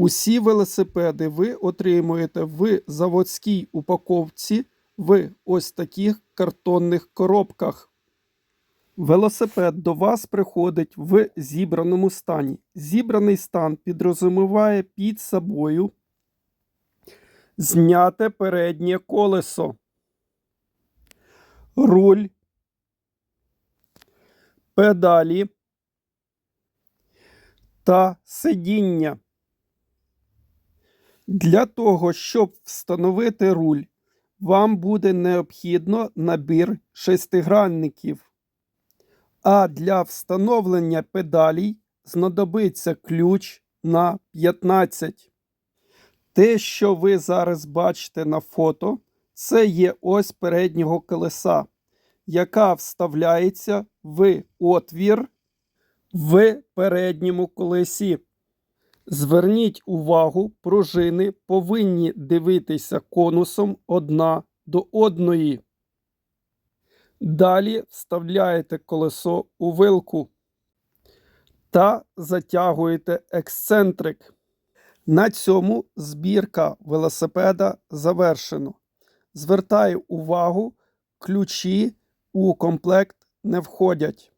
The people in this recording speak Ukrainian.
Усі велосипеди ви отримуєте в заводській упаковці в ось таких картонних коробках. Велосипед до вас приходить в зібраному стані. Зібраний стан підрозуміває під собою зняте переднє колесо, руль, педалі та сидіння. Для того, щоб встановити руль, вам буде необхідно набір шестигранників. А для встановлення педалей знадобиться ключ на 15. Те, що ви зараз бачите на фото, це є ось переднього колеса, яка вставляється в отвір в передньому колесі. Зверніть увагу, пружини повинні дивитися конусом одна до одної. Далі вставляєте колесо у вилку та затягуєте ексцентрик. На цьому збірка велосипеда завершено. Звертаю увагу, ключі у комплект не входять.